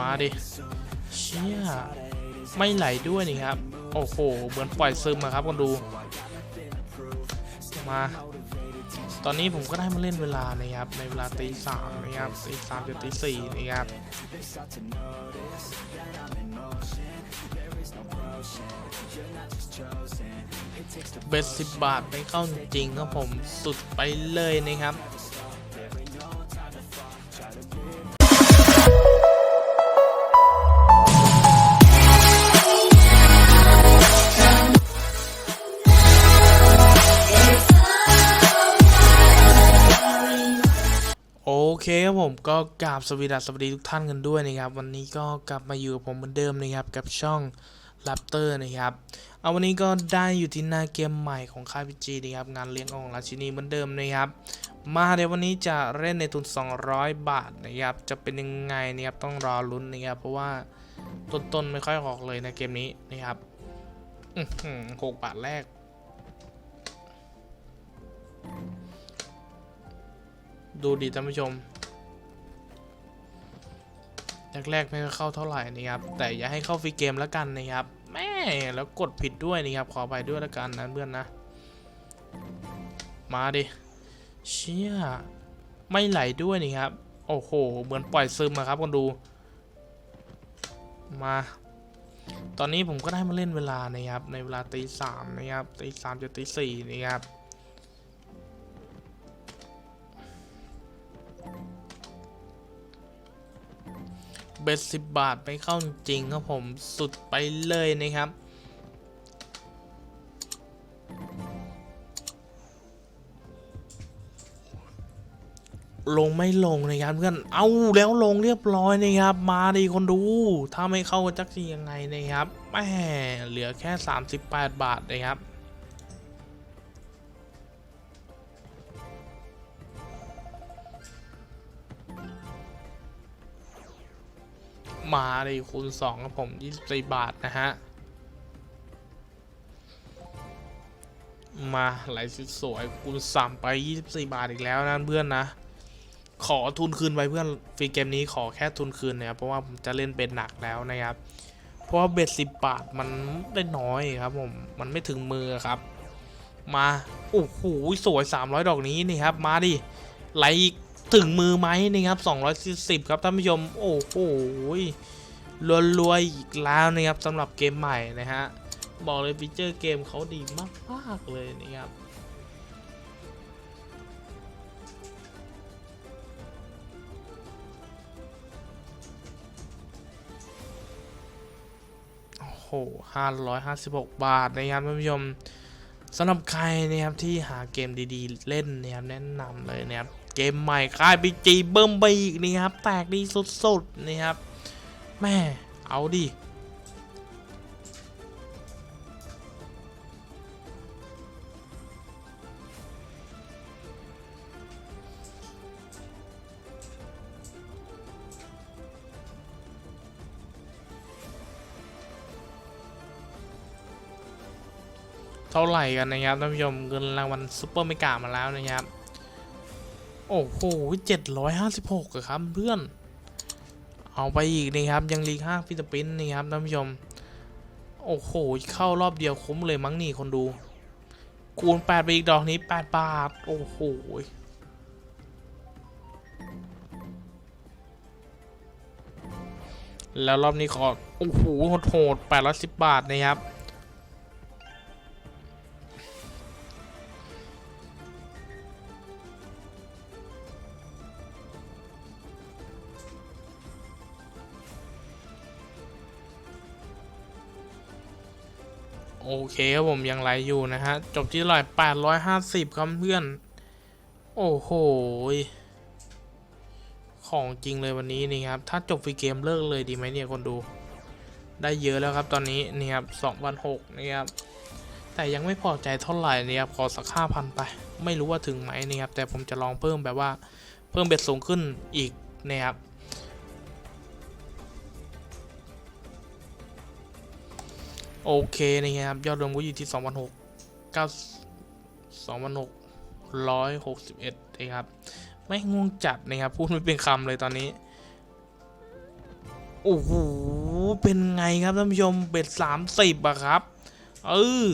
มาดิเชี่ยไม่ไหลด้วยนี่ครับ โอ้โห เหมือนปล่อยซึมอะครับคนดู มา ตอนนี้ผมก็ได้มาเล่นเวลานะครับ ในเวลาตีสามนะครับตีสามจนตีสี่นะครับเบ็ดสิบบาทไม่เข้าจริงครับผมสุดไปเลยนะครับ ผมก็กราบสวสดีสสวัสดีทุกท่านกันด้วยนะครับ วันนี้ก็กลับมาอยู่กับผมเหมือนเดิมนะครับกับช่อง Raptor นะครับเอาวันนี้ก็ได้อยู่ที่หน้าเกมใหม่ของค่ายพีจีนะครับงานเลี้ยงของราชินีเหมือนเดิมนะครับ มาเดี๋ยววันนี้จะเล่นในทุน 200 บาทนะครับจะเป็นยังไงนะครับต้องรอลุ้นนะครับเพราะว่าต้นๆไม่ค่อยออกเลยในเกมนี้นะครับหกบาทแรกดูดีท่านผู้ชม แรกๆไม่เข้าเท่าไหร่นะครับแต่อย่าให้เข้าฟรีเกมแล้วกันนะครับแม่แล้วกดผิดด้วยนะครับขอไปด้วยแล้วกันนะเพื่อนนะ มาดิเชี่ยไม่ไหลด้วยนี่ครับโอ้โหเหมือนปล่อยซึมอะครับคนดู มา ตอนนี้ผมก็ได้มาเล่นเวลานะครับในเวลาตีสามนะครับตีสามจนตีสี่นะครับ เบ็ดสิบบาทไม่เข้าจริงครับผมสุดไปเลยนะครับ ลงไม่ลงนะครับเพื่อนเอาแล้วลงเรียบร้อยนะครับ มาดีคนดู ถ้าไม่เข้าจักจะยังไงนะครับแหมเหลือแค่ 38 บาทนะครับ มาเลยคูณ2ครับผม24บาทนะฮะ มาไหลสวยคูณ3ไป 24 บาทอีกแล้วนะเพื่อนนะ ขอทุนคืนไปเพื่อนฟรีเกมนี้ขอแค่ทุนคืนนะครับเพราะว่าผมจะเล่นเป็นหนักแล้วนะครับ เพราะว่าเบ็ดสิบบาทมันได้น้อยครับผม มันไม่ถึงมือครับ มา โอ้โหสวย 300 ดอกนี้นี่ครับ มาดิไหลอีก ถึงมือไหมนี่ครับ 240 ครับท่านผู้ชม โอ้โหรวยๆอีกแล้วนะครับสำหรับเกมใหม่นะฮะ บอกเลยฟีเจอร์เกมเขาดีมากๆเลยนะครับโอ้โหห้าร้อยห้าสิบหกบาทนะครับท่านผู้ชมสำหรับใครนะครับที่หาเกมดีๆ เล่นนะครับแนะนำเลยนะครับ เกมใหม่ค่ายบีจีเบิ่มไปอีกนะครับ แตกดีสุดๆนะครับแม่เอาดิเท่าไหร่กันนะครับท่านผู้ชมเงินรางวัลซุปเปอร์เมกามาแล้วนะครับ โอ้โหเจ็ดร้อยห้าสิบหกครับเพื่อน เอาไปอีกนะครับ ยังลีกห้าฟิลิปปินส์นะครับท่านผู้ชม โอ้โห เข้ารอบเดียวคุ้มเลยมั้งนี่คนดู คูณแปดไปอีกดอกนี้แปดบาท โอ้โหแล้วรอบนี้ขอ โอ้โหโหดแปดร้อยสิบบาทนะครับ โอเคครับผมยังไลฟ์อยู่นะฮะ จบที่เท่าไหร่แปดร้อยห้าสิบครับเพื่อน โอ้โห ของจริงเลยวันนี้นี่ครับ ถ้าจบฟรีเกมเลิกเลยดีไหมเนี่ยคนดู ได้เยอะแล้วครับตอนนี้นี่ครับสองพันหกนี่ครับ แต่ยังไม่พอใจเท่าไหร่นี่ครับขอสักห้าพันไป ไม่รู้ว่าถึงไหมนี่ครับ แต่ผมจะลองเพิ่มแบบว่า เพิ่มเบ็ดสูงขึ้นอีกนะครับ โอเคนะครับ ยอดรวมก็อยู่ที่2,600 9 2,661นะครับ ไม่ง่วงจัดนะครับ พูดไม่เป็นคำเลยตอนนี้ โอ้โห เป็นไงครับท่านผู้ชม เบ็ดสามสิบอะครับ เออ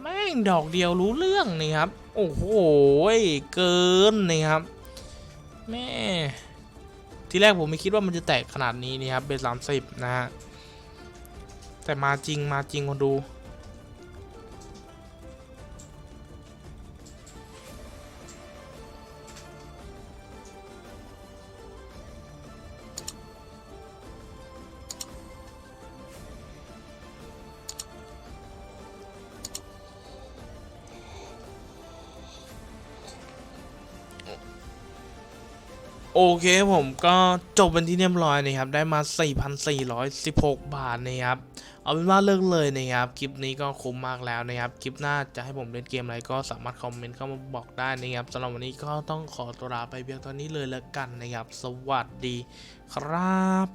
แม่งดอกเดียวรู้เรื่องนี่ครับ โอ้โห เกินนี่ครับ แม่ ที่แรกผมไม่คิดว่ามันจะแตกขนาดนี้นี่ครับ เบ็ดสามสิบนะฮะ แต่มาจริงมาจริงคนดู โอเคผมก็จบเป็นที่เรียบร้อยนะครับ ได้มา 4,416 บาทนะครับ เอาเป็นว่าเลิกเลยนะครับ คลิปนี้ก็คุ้มมากแล้วนะครับ คลิปหน้าจะให้ผมเล่นเกมอะไรก็สามารถคอมเมนต์เข้ามาบอกได้นะครับสำหรับวันนี้ก็ต้องขอตัวลาไปเพียงเท่านี้เลยแล้วกันนะครับ สวัสดีครับ